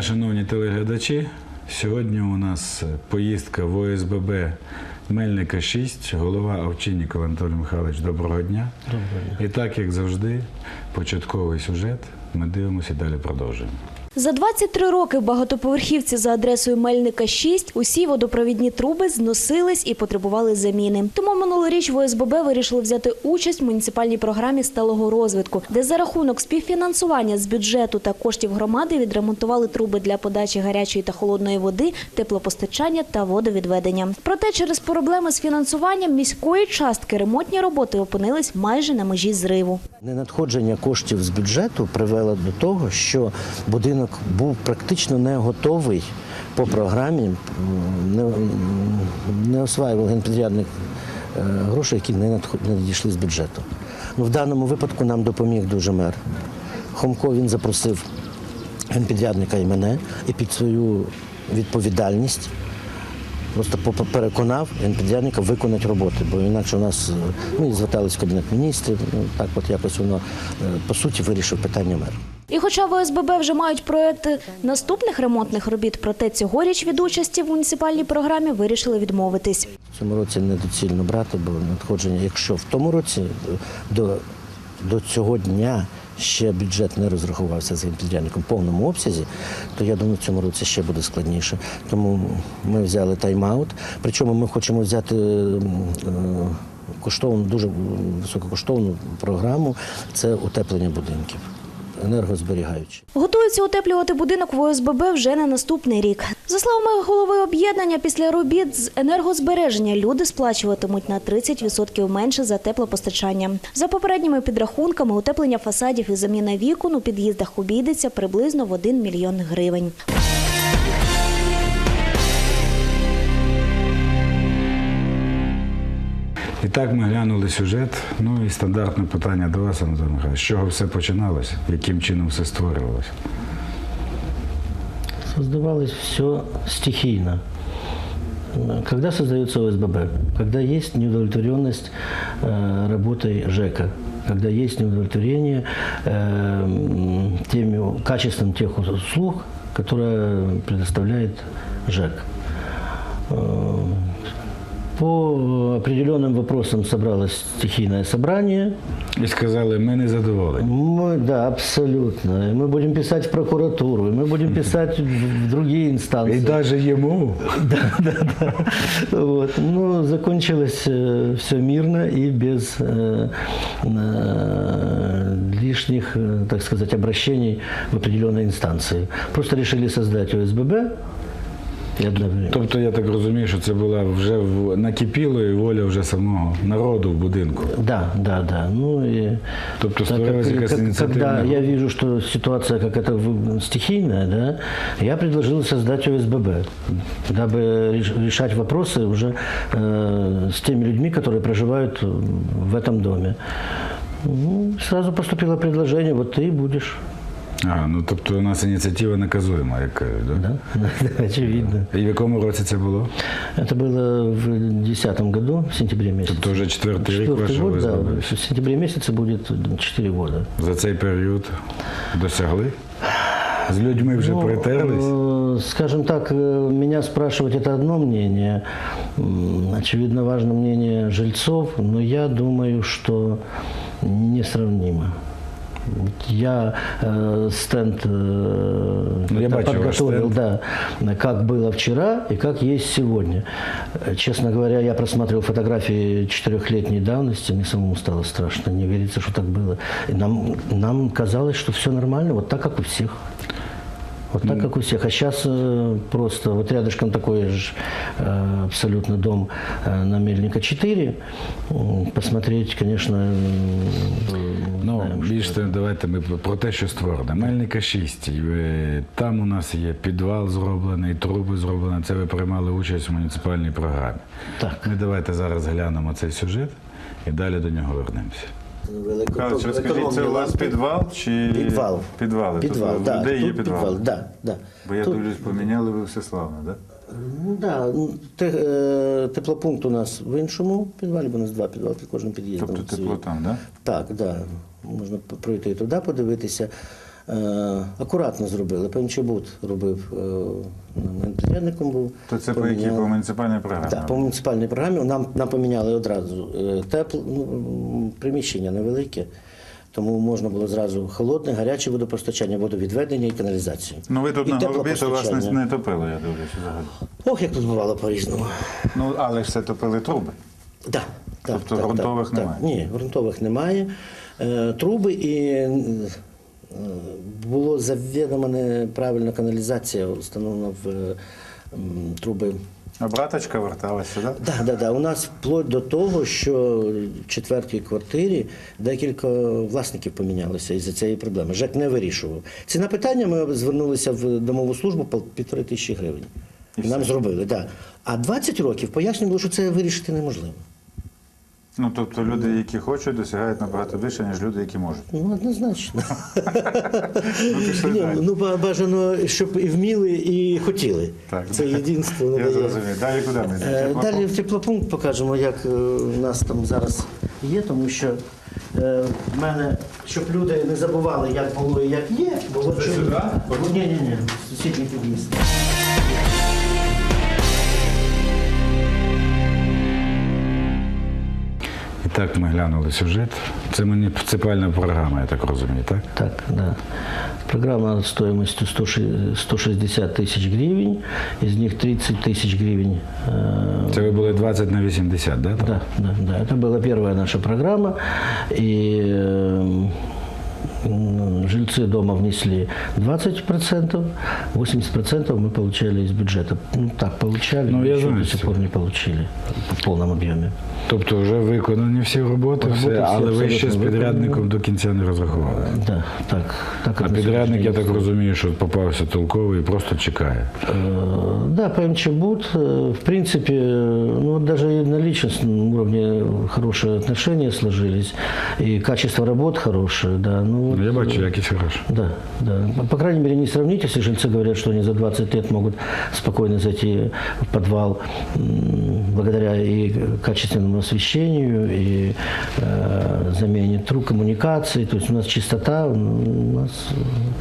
Дня, шановні телеглядачі. Сьогодні у нас поїздка в ОСББ Мельника 6, голова Овчинніков Анатолій Михайлович. Доброго дня. Доброго дня. І так, як завжди, початковий сюжет. Ми дивимося і далі продовжуємо. За 23 роки в багатоповерхівці за адресою Мельника 6 усі водопровідні труби зносились і потребували заміни. Тому минулоріч в ОСББ вирішили взяти участь в муніципальній програмі сталого розвитку, де за рахунок співфінансування з бюджету та коштів громади відремонтували труби для подачі гарячої та холодної води, теплопостачання та водовідведення. Проте через проблеми з фінансуванням міської частки ремонтні роботи опинились майже на межі зриву. Ненадходження коштів з бюджету привело до того, що будинок був практично не готовий по програмі, не, не осваював генпідрядник е, гроші, які не надійшли з бюджету. Ну, в даному випадку нам допоміг дуже мер. Хомко він запросив генпідрядника і мене і під свою відповідальність Просто переконав генпідрядника виконати роботи, бо інакше у нас е, ми звертались в кабінет міністрів. Ну так, от якось воно е, по суті вирішив питання мер. І хоча в ОСББ вже мають проекти наступних ремонтних робіт, проте цьогоріч від участі в муніципальній програмі вирішили відмовитись. В цьому році недоцільно брати, бо надходження, якщо в тому році до, до цього дня ще бюджет не розрахувався з генпідрядником в повному обсязі, то я думаю, в цьому році ще буде складніше. Тому ми взяли тайм-аут. Причому ми хочемо взяти е, коштовну, дуже висококоштовну програму це утеплення будинків, енергозберігаючі. Готуються утеплювати будинок в ОСББ вже на наступний рік. За словами голови об'єднання, після робіт з енергозбереження люди сплачуватимуть на 30% менше за теплопостачання. За попередніми підрахунками, утеплення фасадів і заміна вікон у під'їздах обійдеться приблизно в 1 мільйон гривень. І так ми глянули сюжет. Ну і стандартне питання до вас, Анатолій Михайлович. З чого все починалося? Яким чином все створювалося? Создавалось все стихийно. Когда создается ОСББ? Когда есть неудовлетворенность э, работой ЖЭКа, когда есть неудовлетворение э, м, теми, качеством тех услуг, которые предоставляет ЖЭК. Э, По определенным вопросам собралось стихийное собрание, І сказали, ми не задоволені. мы, да, абсолютно. И Мы будем писать в прокуратуру, и мы будем писать в в другие І инстанции. навіть йому. Да, да, да. Вот. Ну, закончилось все мирно и без э, э, лишних, э, так сказать, обращений в определенные инстанции. Просто решили создать ОСББ. И одновременно. Тобто я так розумію, що це була вже в- накипіло і воля вже самого народу в будинку. Да, да, да. Ну и Тобто так створилась как- якась как- ініціативна когда група. я вижу, что ситуация как это в- стихийная, да, я предложил создать ОСББ, дабы реш- решать вопросы уже э, с теми людьми, которые проживают в этом доме. Ну, сразу поступило предложение, вот ты и будешь. А, ну тобто у нас ініціатива наказуєма, як кажуть, да? Да? Очевидно. І в якому році це було? Это было в 2010 году, в сентябре месяце. Тобто вже четвертий рік Четвертый вашого год, да, ОСББ. в сентябре месяце будет 4 года. За цей період досягли? З людьми вже Ну, притерлись? э, Скажем так, э, меня спрашивать это одно мнение. М, Очевидно, важно мнение жильцов, но я думаю, что несравнимо. Я э, стенд э, Ну, я как-то бачу ваш подготовил, стенд. да, как было вчера и как есть сегодня. Э, Честно говоря, я просматривал фотографии четырехлетней давности, мне самому стало страшно, не верится, что так было. И нам, нам казалось, что все нормально, вот так, как у всех. Вот так, как у всех. А сейчас просто вот рядышком такой же э, абсолютно дом э, на Мельника 4. М, Посмотреть, конечно, м, Ну, знаем, что більше давайте ми про те, що створено. Мельника 6. І ви- Там у нас є підвал зроблений, труби зроблені. Це ви приймали участь в муніципальній програмі. Так. Ми давайте зараз глянемо цей сюжет і далі до нього вернемося. Михайлович, розкажіть, це у вас підвал чи Підвал. підвали? Підвал, тобто, да, людей є тут підвал. Да, да. Бо я Тут- дивлюсь, поміняли ви все славно, так? Ну, да, ну, те, е, теплопункт у нас в іншому підвалі, бо у нас два підвали під кожним під'їздом. Тобто тепло там, так? Так, да. Можна п- пройти туди, подивитися. Е, акуратно зробили. ПМЧБУД робив е, підрядником був. То це по якій по муніципальній програмі? Так, по муніципальній програмі нам, нам поміняли одразу е, тепло, ну, приміщення невелике, тому можна було зразу холодне, гаряче водопостачання, водовідведення і каналізацію. Ну ви тут І на горбі, то вас не, не топило, я дивлюся взагалі. Ох, як тут бувало по-різному. Ну, але ж це топили труби. Да, так, Тобто так, ґрунтових так, немає? Так. Ні, ґрунтових немає. Труби і було завідомо неправильна каналізація, встановлена в е, труби. Обраточка верталася, так? Так, да, да. У нас вплоть до того, що в четвертій квартирі декілька власників помінялося із-за цієї проблеми. ЖЕК не вирішував. Ціна питання ми звернулися в домову службу по півтори тисячі гривень. І Нам все. зробили, так. Да. А 20 років пояснювали, що це вирішити неможливо. Ну, тобто люди, які хочуть, досягають набагато більше, ніж люди, які можуть. Ну, однозначно. Ну, Ні, ну, бажано, щоб і вміли, і хотіли. Це єдинство Я надає. зрозумів. Далі куди ми Е, йдемо? Далі в теплопункт покажемо, як е, у нас там зараз є, тому що е, в мене, щоб люди не забували, як було і як є, бо чому- Ні, ні, ні, сусідній під'їзд. так ми глянули сюжет. Це муніципальна програма, я так розумію, так? Так, да. Программа стоимостью 100 ши- 160 тысяч гривен, из них 30 тысяч гривен. э, Це ви були 20 на 80, да? Да, да, да. Это была первая наша программа. И э, м, жильцы дома внесли 20%, 80% мы получали из бюджета. Ну, так, получали, Ну, но я еще знаю, до сих что- пор не получили в полном объеме. Тобто вже виконані всі роботи, Роботи все, всі але ви ще з абсолютно підрядником виконані. до кінця не розрахували. Да, так. так А это на підрядник, я сегодняшний так день. розумію, що попався толковий і просто чекає. Э, Да, ПМЧ БУД, э, в принципе, э, ну, вот даже и на личностном уровне хорошие отношения сложились, и качество работ хорошее, да. Ну, вот, Ну, Я бачу, якість хороша. Да, да. По крайней мере, не сравнить, если жильцы говорят, что они за 20 лет могут спокойно зайти в подвал м, благодаря и качественному освещению, и э, замене труб коммуникаций. То есть у нас чистота, у нас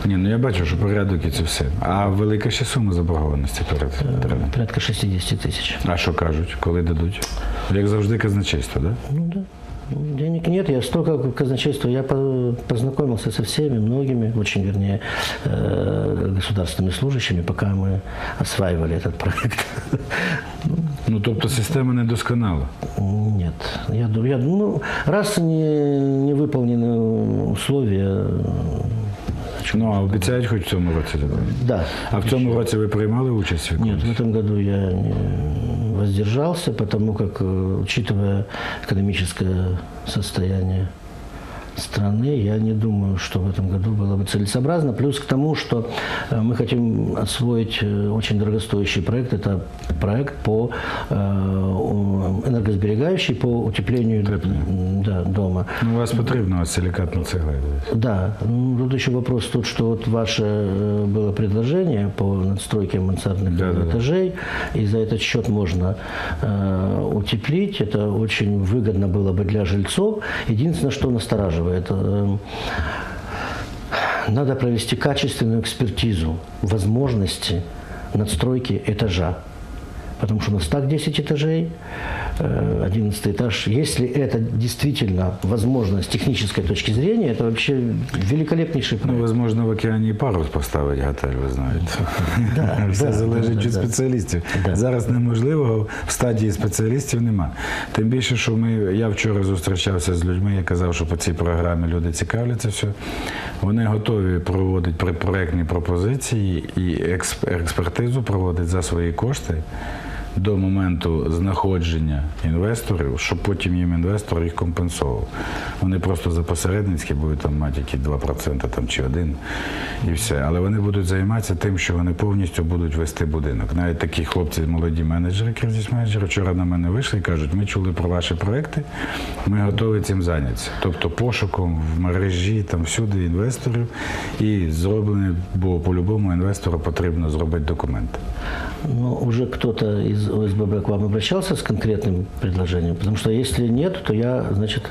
Ні, ну я бачу, що порядок і це все. А велика ще сума заборгованості перед э, підрядником. порядка 60 тысяч. А що кажуть, коли дадуть? Як завжди, казначейство, так? Да? Ну да. Ну, Денег нет, я столько казначейства, я по- познакомился со всеми, многими, очень вернее, э, государственными служащими, пока мы осваивали этот проект. Ну тобто система недосконала. Нет, я думаю, я, ну, раз не, не выполнены условия, Ну а обіцяють хоч в цьому році дадуть. да. А в цьому році ви приймали участь в Нет, якомусь? в этом году я не воздержался, потому как, э, учитывая экономическое состояние Страны, я не думаю, что в этом году было бы целесообразно. Плюс к тому, что э, мы хотим освоить э, очень дорогостоящий проект. Это проект по э, у- энергосберегающий по утеплению да, дома. Ну, у вас потрібно ось силікатна цегла. я дивлюсь. Да, ну, тут еще вопрос тот, что вот ваше было предложение по надстройке мансардных Да-да-да. этажей, и за этот счет можно утеплить. Это очень выгодно было бы для жильцов. Единственное, что настораживает, э, надо провести качественную экспертизу возможности надстройки этажа. Потому что у нас так 10 этажей, э, 11 этаж. Если это действительно возможно с технической точки зрения, это вообще великолепнейший Ну, проект. можна в океані і парус поставити готель, ви знаєте. Все да, залежить да, від да. спеціалістів. Да. Зараз неможливого в стадії спеціалістів нема. Тим більше, що ми, я вчора зустрічався з людьми, я казав, що по цій програмі люди цікавляться все. Вони готові проводити предпроектні пропозиції і експ- експертизу проводити за свої кошти. До моменту знаходження інвесторів, щоб потім їм інвестор їх компенсував. Вони просто за посередницьки будуть там мати які 2% там, чи один і все. Але вони будуть займатися тим, що вони повністю будуть вести будинок. Навіть такі хлопці, молоді менеджери, кризис менеджери, вчора на мене вийшли і кажуть, ми чули про ваші проекти, ми готові цим зайнятися. Тобто пошуком в мережі, там всюди інвесторів і зроблені, бо по-любому інвестору потрібно зробити документи. Но уже кто-то из ОСББ к вам обращался с конкретным предложением? Потому что если нет, то я, значит,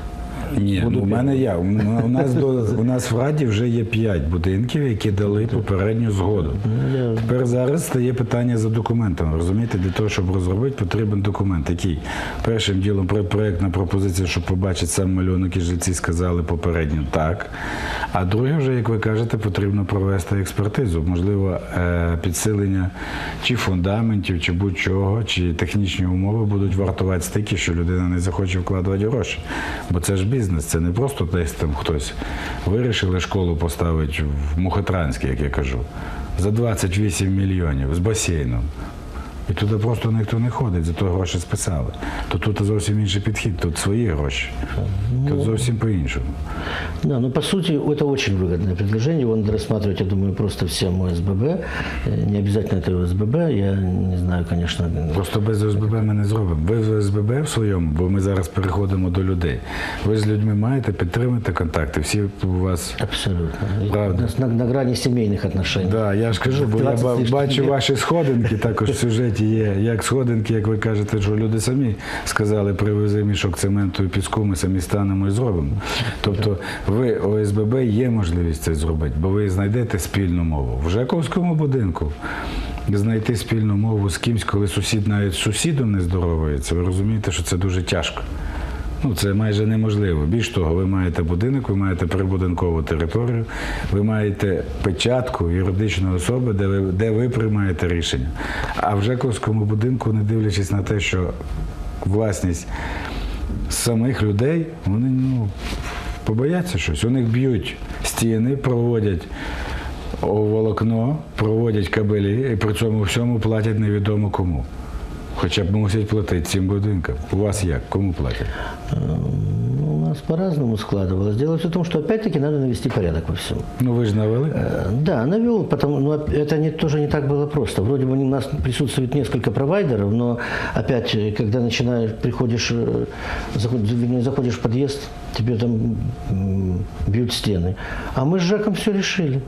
Ні, Буду ну, у мене я. У у нас, до, у нас в Раді вже є п'ять будинків, які дали попередню згоду. Ну, Тепер зараз стає питання за документами. Розумієте, для того, щоб розробити, потрібен документ, який першим ділом про- проектна пропозиція, щоб побачити сам малюнок, і жильці сказали попередньо так. А друге, вже, як ви кажете, потрібно провести експертизу. Можливо, е, підсилення чи фундаментів, чи будь-чого, чи технічні умови будуть вартувати стільки, що людина не захоче вкладувати гроші. Бо це ж бізнес, це не просто десь там хтось вирішили школу поставити в Мухотранській, як я кажу, за 28 мільйонів з басейном. І туди просто ніхто не ходить, зато гроші списали. То тут зовсім інший підхід, тут свої гроші. Тут зовсім по-іншому. Да, но по сути это очень выгодное предложение. Его надо рассматривать, я думаю, просто всем ОСББ. Э, Не обязательно это ОСББ. Я не знаю, конечно, Просто без ОСББ ми не зробимо. Ви з ОСББ в своєму, бо ми зараз переходимо до людей. Ви з людьми маєте підтримати контакти. Всі у вас. абсолютно. Правда. На, на грани семейных отношений. Да, я ж кажу, бо я 20 ба- тисяч бачу лет. ваші сходинки також в сюжеті є. Як сходинки, як ви кажете, що люди самі сказали, привези мішок цементу і піску, ми самі станемо і зробимо. Тобто ви ОСББ є можливість це зробити, бо ви знайдете спільну мову. В Жаковському будинку знайти спільну мову з кимсь, коли сусід навіть з сусідом не здоровується, ви розумієте, що це дуже тяжко. Ну, це майже неможливо. Більш того, ви маєте будинок, ви маєте прибудинкову територію, ви маєте печатку юридичної особи, де ви, де ви приймаєте рішення. А в Жековському будинку, не дивлячись на те, що власність самих людей, вони ну, побояться щось. У них б'ють стіни, проводять волокно, проводять кабелі і при цьому всьому платять невідомо кому. Хоча б мусять платити цим будинкам. У вас як? Кому платять? Ну, у нас по-разному складывалось. Дело все в том, что опять-таки надо навести порядок во всем. Ну ви ж навели? Э, Да, навел, потому, но оп- это не, тоже не так было просто. Вроде бы у нас присутствует несколько провайдеров, но опять, э, когда начинаешь, приходишь, э, заход- вернее, заходишь в подъезд, тебе там м, бьют стены. А мы с Жеком все решили.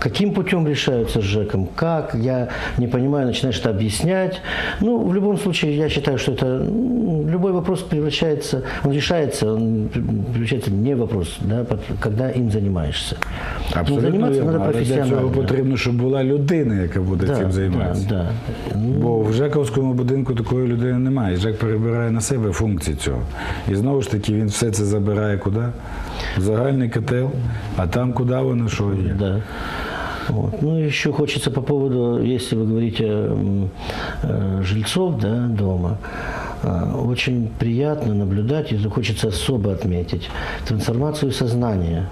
Каким путем решаются с ЖЭКом, как, я не понимаю, начинаешь это объяснять. Ну, в любом случае, я считаю, что это м, любой вопрос превращается, он решается, он превращается не в вопрос, да, под- когда им занимаешься. Ну, заниматься вірно, надо але для цього профессионально. потрібно, щоб була людина, яка буде Да, цим займатися. Да, да. Бо в Жековському будинку такої людини немає. Жек перебирає на себе функції цього. І знову ж таки він все це забирає куди? В загальний котел, а там куди воно що є. Да. Вот. Ну, еще хочется по поводу, если вы говорите э, жильцов да, дома, э, очень приятно наблюдать, и хочется особо отметить, трансформацию сознания.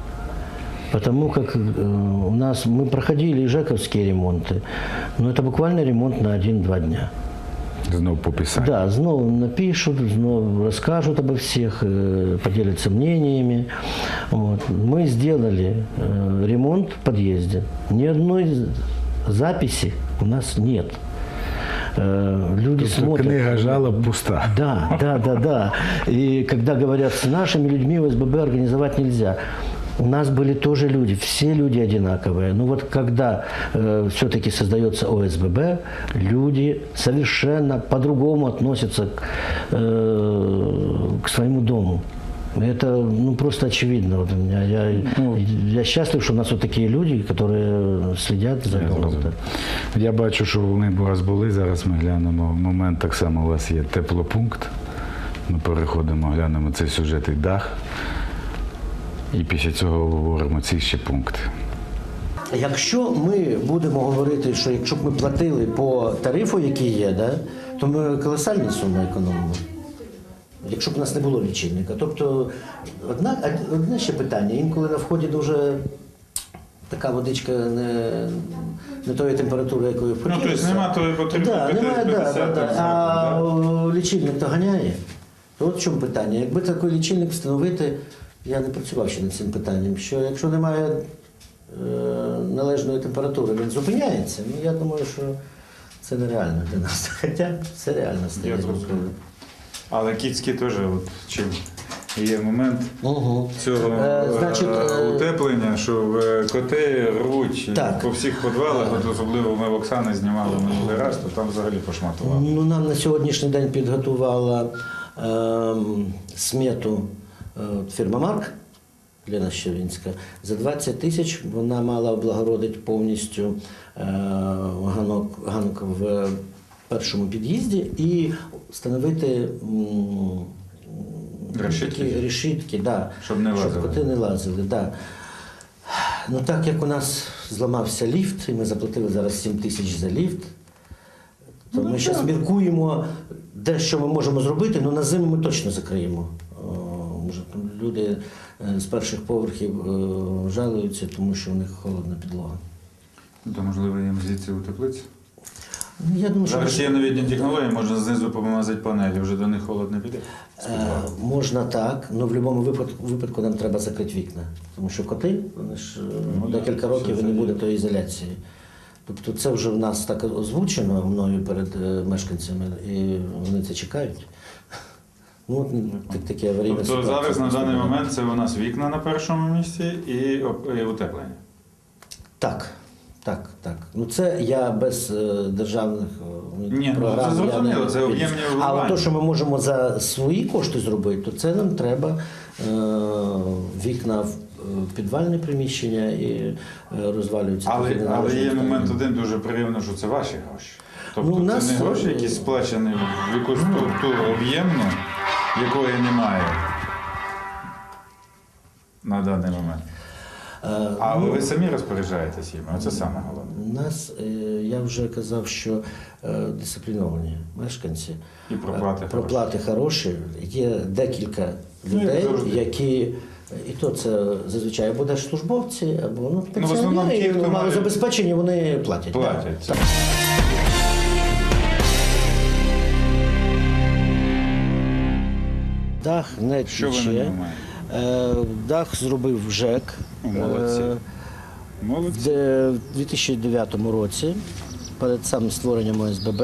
Потому как э, у нас, мы проходили и жековские ремонты, но это буквально ремонт на один-два дня. Знов по писанню. Да, знову напишут, знову расскажут обо всех, э, поделятся мнениями. Вот. Мы сделали э, ремонт в подъезде. Ни одной записи у нас нет. Э, Люди Тобто смотрят. книга жалоб пуста. Да, да, да, да. И когда говорят, с нашими людьми ОСББ организовать нельзя. У нас были тоже люди, все люди одинаковые. Но вот когда э, все-таки создается ОСББ, люди совершенно по-другому относятся к, э, к своему дому. Это ну, просто очевидно. Вот у меня, я, я счастлив, что у нас вот такие люди, которые следят за домом. да. Я бачу, що ми у вас були. Зараз ми глянемо момент. Так само у вас є теплопункт. Ми переходимо, глянемо цей сюжет і дах. І після цього говоримо ці ще пункти. Якщо ми будемо говорити, що якщо б ми платили по тарифу, який є, да, то ми колосальні суми економимо. Якщо б у нас не було лічильника. Тобто, одна, одне ще питання. Інколи на вході дуже така водичка не, не тої температури, якої б Ну, тобто нема тої потреби Да, немає, да, да, да. А лічильник то ганяє. То от в чому питання. Якби такий лічильник встановити, я не працював ще над цим питанням, що якщо немає е, належної температури, він зупиняється. Ну, я думаю, що це нереально для нас. Хоча це реально стає. Я зрозумів. Але кіцькі теж от, чим є момент Угу. цього Е, значить, е, е, утеплення, що в коти рвуть Так. по всіх підвалах, от особливо ми в Оксани знімали минулий раз, то там взагалі пошматували. Ну, нам на сьогоднішній день підготувала ем, смету фірма Марк. Лена Щервінська. За 20 тисяч вона мала облагородити повністю е, ганок, ганок в першому під'їзді і встановити Решітки? такі решітки, да, Щоб не щоб коти не лазили. Да. Ну так як у нас зламався ліфт, і ми заплатили зараз 7 тисяч за ліфт, то ми зараз міркуємо, де що ми можемо зробити, але на зиму ми точно закриємо. Може, люди е, з перших поверхів е, жалуються, тому що у них холодна підлога. Ну, То можливо їм звідси у теплиці. Ну, Я думаю, що є новітні технології, можна знизу помазати панелі, вже до них холод не піде. Е, можна так, але в будь-якому випадку, випадку нам треба закрити вікна. Тому що коти, вони ж е, Ну, декілька років не буде тої ізоляції. Тобто це вже в нас так озвучено мною перед мешканцями, і вони це чекають. Ну, от так, такі аварійні Тобто зараз на даний момент це у нас вікна на першому місці і, утеплення. Так, так, так. Ну це я без е, державних е, Ні, ну, програм. це я зрозуміло, не це об'ємні А вливання. от то, що ми можемо за свої кошти зробити, то це нам треба е, вікна в е, підвальне приміщення і розвалюються. Але, але є момент один дуже приємно, що це ваші гроші. Тобто Ну, у нас, не гроші, які сплачені в якусь ту, ту об'ємну, якої немає на даний момент. Е, А ну, ви самі розпоряджаєтесь їм, оце саме головне. У нас, е, я вже казав, що е, дисципліновані мешканці. І проплати проплати хороші. Є декілька Ну, людей, завжди. які. І то це зазвичай або держслужбовці, або ну, Ну, пенсіонери, хто має- малозабезпечені, вони платять. Платять. Так. Дах не Що ви тече. Е, Дах зробив ЖЕК. Молодці. Е, Молодці. Де в 2009 році, перед самим створенням ОСББ,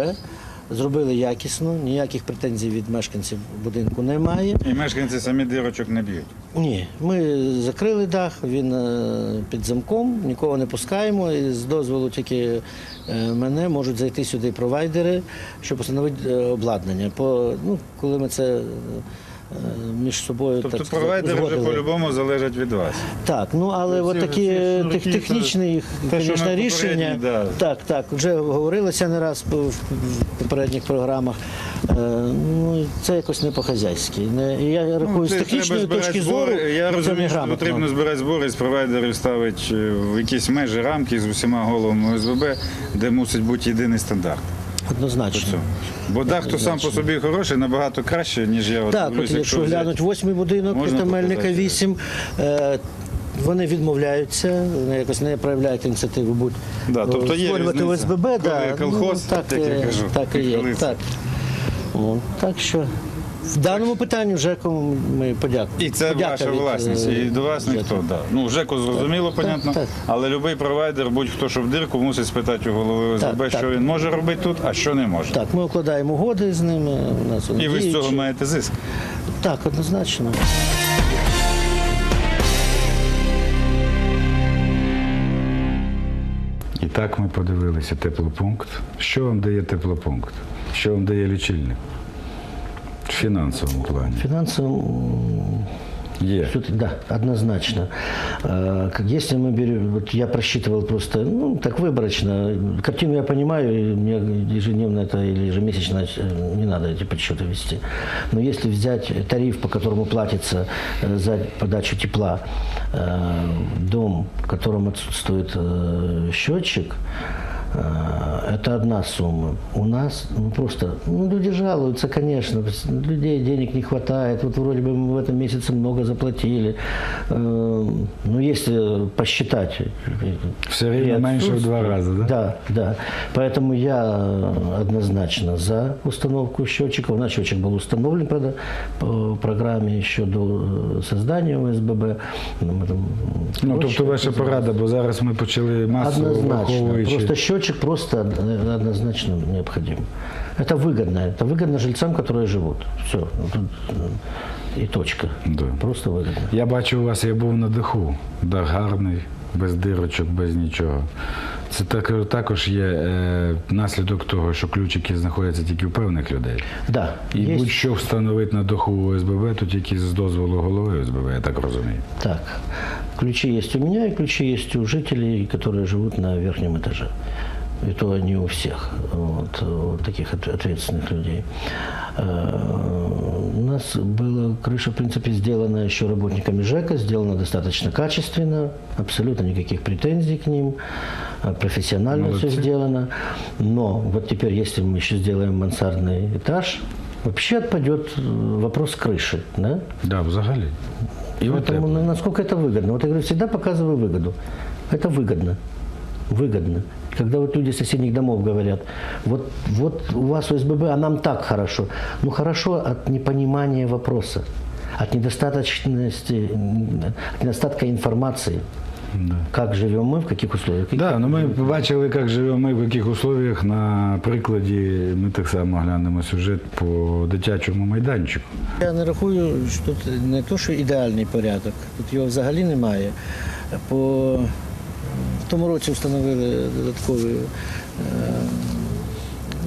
зробили якісно, ніяких претензій від мешканців будинку немає. І мешканці самі дирочок не б'ють. Ні, ми закрили дах, він е, під замком, нікого не пускаємо. І з дозволу тільки е, мене можуть зайти сюди провайдери, щоб встановити е, обладнання. По, ну, коли ми це е, між собою Тобто так провайдери вже по-любому залежать від вас. Так, ну але Ну, от такі тех- технічні, те, звісно, рішення. да. Так, так, вже говорилося не раз в попередніх програмах. Е, Ну, це якось не по-хазяйськи. Не- Я рахую, Ну, з технічної точки зору. Я розумію, що потрібно збирати збори з провайдерів ставити е, в якісь межі рамки з усіма головами ОСББ, де мусить бути єдиний стандарт. Однозначно. Бо Бо дехто сам по собі хороший, набагато краще, ніж я. Так, от якщо глянуть восьмий будинок Мельника показати? 8, е, вони відмовляються, вони якось не проявляють ініціативу будь Да, тобто є створювати ОСББ, да, колхоз, ну, так, так, е, так і є. Так. Ну, так що в даному питанні вже кому ми подякуємо. І це Подяка ваша від, власність. е, І до вас ЖЕКу. ніхто. Да. Ну, ЖЕКу зрозуміло, понятно. так. Але будь-який провайдер, будь-хто, що в дирку, мусить спитати у голови ОСББ, Так, що так. він може робити тут, а що не може. Так, ми укладаємо угоди з ними. У нас І ви з цього маєте зиск. Так, однозначно. І так ми подивилися теплопункт. Що вам дає теплопункт? Що вам дає лічильник? В фінансовому плані. Финансово Є. Всё-таки, да, однозначно. Э, как Если мы берем, вот я просчитывал просто, ну, так выборочно. Картину я понимаю, и мне ежедневно это или ежемесячно э, не надо эти подсчеты вести. Но если взять тариф, по которому платится э, за подачу тепла, э, дом, в котором отсутствует э, счетчик, э, это одна сумма. У нас ну, просто, ну, люди жалуются, конечно, людей денег не хватает, вот вроде бы мы в этом месяце много заплатили. Э, Но если посчитать... Все рівно при менше в два рази, да? Да, да. Поэтому я э, однозначно за установку счетчика. У нас счетчик был установлен, правда, по программе еще до э, создания ОСББ. Ну, мы Ну, тобто ваша порада, бо зараз ми почали масово враховуючи. Просто счетчик просто э, однозначно необходим. Это выгодно. Это выгодно жильцам, которые живут. Все. И точка. Да. Просто выгодно. Я бачу у вас, я був на даху. Дах гарний, без дирочок, без нічого. Це так, також є е, наслідок того, що ключики знаходяться тільки у певних людей. Да, І есть будь-що встановити на даху ОСББ, то тільки з дозволу голови ОСББ, я так розумію. так. Ключи есть у меня, и ключи есть у жителей, которые живут на верхнем этаже. И то не у всех, вот, у таких от- ответственных людей. Э, У нас была крыша, в принципе, сделана еще работниками ЖЭКа, сделана достаточно качественно, абсолютно никаких претензий к ним, э, профессионально все Молодцы. сделано. Но вот теперь, если мы еще сделаем мансардный этаж, вообще отпадет э, вопрос крыши, да? Да, взагалі. От Поэтому на- насколько это выгодно? Вот я говорю, всегда показываю выгоду. Это выгодно. Выгодно. Когда вот люди соседних домов говорят, вот, вот у вас ОСББ, а нам так хорошо. Ну хорошо от непонимания вопроса, от недостаточности, от недостатка информации. Как живем мы, в каких условиях. Да, ну ми побачили, як живемо ми, в яких условиях. На прикладі ми так само глянемо сюжет по дитячому майданчику. Я не рахую, що тут не то, що ідеальний порядок, тут його взагалі немає. По тому році встановили додаткові е,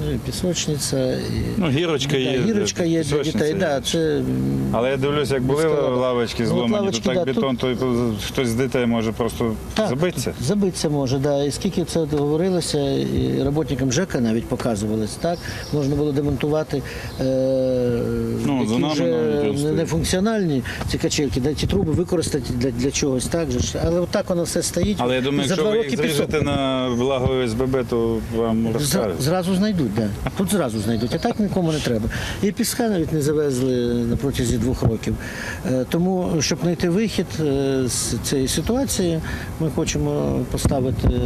ну, і пісочниця, і Ну, гірочка Да, є. гірочка є для пісочниця дітей. є. Да, це Але я дивлюся, як були Міська рада. лавочки Ну, от зломані, лавочки, то так да, бетон, то хтось з дітей може просто Так, забитися. Забитися може, да. І скільки це говорилося, і роботникам ЖЕКа навіть показувалось, так? Можна було демонтувати е, Ну, за які нами вже не, стоїть. не функціональні ці качельки, да, ті труби використати для, для чогось, так же ж. Але отак воно все стоїть. Але я думаю, За якщо два ви роки їх пісок. зріжете на благо СББ, то вам Зра- розкажуть. Зразу знайдуть, да. Тут зразу знайдуть, а так нікому не треба. І піска навіть не завезли на протязі двох років. Е, Тому, щоб знайти вихід е, з цієї ситуації, ми хочемо поставити е,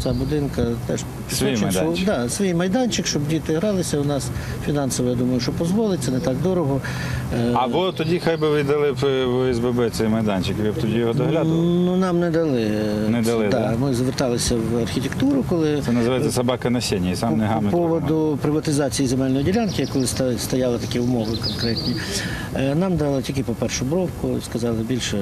з будинка теж Свій майданчик. Да, свій майданчик, щоб діти гралися. У нас фінансово, я думаю, що дозволить, це не так дорого. Або тоді хай би віддали б в СББ цей майданчик, ви б тоді його доглядували. Ну, нам не дали. Не дали, да. да? Ми зверталися в архітектуру, коли Це називається собака на сіні, сам не По гамить. Поводу приватизації земельної ділянки, коли стояли такі умови конкретні, е, нам дали тільки по першу бровку, сказали, більше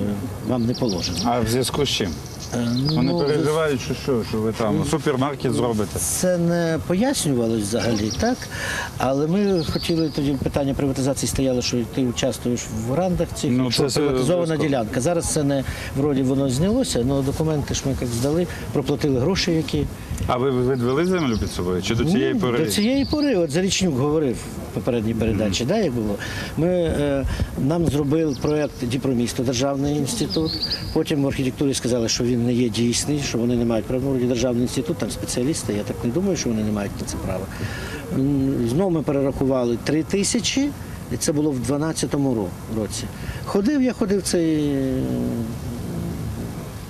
вам не положено. А в зв'язку з чим? Е, Вони ну, переживають, що що, що ви там супермаркет зробите. Це не пояснювалось взагалі, так? Але ми хотіли тоді питання приватизації стояло, що ти участвуєш в грандах цих, Ну, якщо це приватизована обов'язково. ділянка. Зараз це не вроді воно знялося, але документи ж ми як здали, проплатили гроші, які. А ви відвели землю під собою? Чи до цієї пори? До цієї пори, от Зарічнюк говорив в попередній передачі, да, як було. Ми, е, нам зробив проєкт Діпромісто, державний інститут. Потім в архітектурі сказали, що він не є дійсний, що вони не мають права. Ну, державний інститут, там спеціалісти, я так не думаю, що вони не мають на це права. Знову ми перерахували три тисячі, і це було в 2012 році. Ходив, я ходив цей.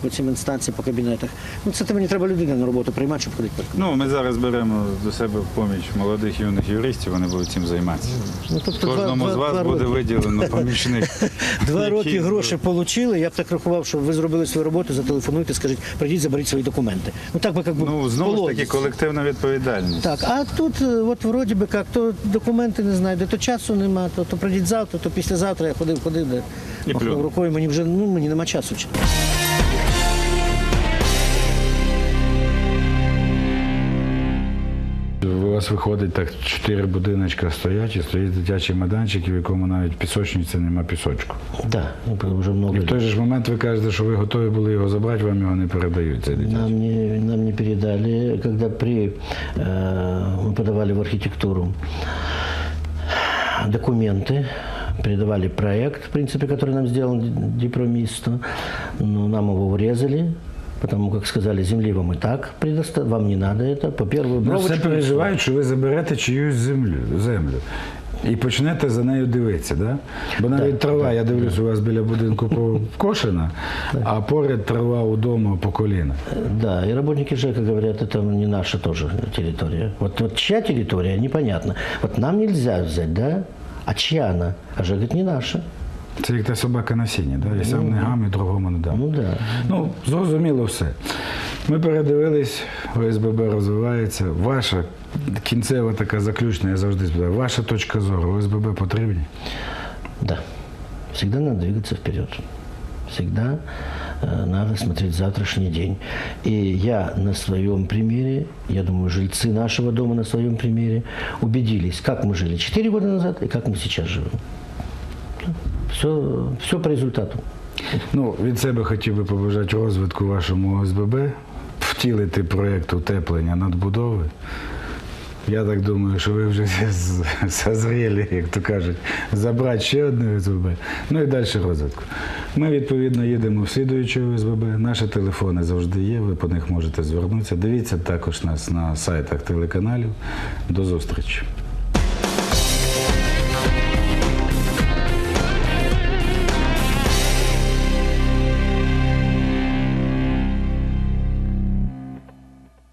По цим інстанціям, по кабінетах. Ну, це мені треба людина на роботу приймати, щоб ходити. Ну, ми зараз беремо до себе в поміч молодих юних юристів, вони будуть цим займатися. Ну, тобто Кожному два- з вас два буде роки. виділено помічник. Два роки гроші отримали. Я б так рахував, що ви зробили свою роботу, зателефонуйте, скажіть, прийдіть, заберіть свої документи. Ну так би як би Ну, знову ж таки, колективна відповідальність. Так, а тут, е, от вроді би як, то документи не знайде, то часу нема, то, то прийдіть завтра, то післязавтра я ходив, ходив, де махнув рукою, мені вже ну, мені нема часу. У вас виходить так, чотири будиночка стоять і стоїть дитячий майданчик, в якому навіть пісочниці нема пісочку. Да, уже много І в лет. той же ж момент ви кажете, що ви готові були його забрати, вам його не передають. Цей дитячий. Нам не, нам не передали, когда при, э, мы подавали в архитектуру документы, передавали проект, в принципе, который нам сделал Дипромисто, но нам его урезали, потому как сказали, земли вам и так предоставят, вам не надо это, по первую Ну, все бровочку. переживають, що ви заберете чиюсь землю, землю. І почнете за нею дивитися, да? Бо навіть трава, я дивлюсь, у вас біля будинку покошена, а поряд трава удома по коліна. Да, и работники ЖЭКа говорят, это не наша тоже территория. Вот, вот чья территория, непонятно. Вот нам нельзя взять, да? А чья она? А ЖЭК говорит, не наша. Це як та собака на сіні, да? і сам не гам, і другому не дам. Ну да. Ну, зрозуміло все. Ми передивились, ОСББ розвивається. Ваша кінцева така заключна, я завжди спитаю, ваша точка зору, ОСББ потрібні? Да. Всегда надо двигаться вперед. Всегда э, надо смотреть завтрашний день. И я на своем примере, я думаю, жильцы нашего дома на своем примере убедились, как мы жили 4 года назад и как мы сейчас живем. Все, все по результату. Ну, від себе хотів би побажати розвитку вашому ОСББ, втілити проєкт утеплення надбудови. Я так думаю, що ви вже з- созріли, як то кажуть, забрати ще одне ОСББ, ну і далі розвитку. Ми, відповідно, їдемо в слідуюче ОСББ. Наші телефони завжди є, ви по них можете звернутися. Дивіться також нас на сайтах телеканалів. До зустрічі.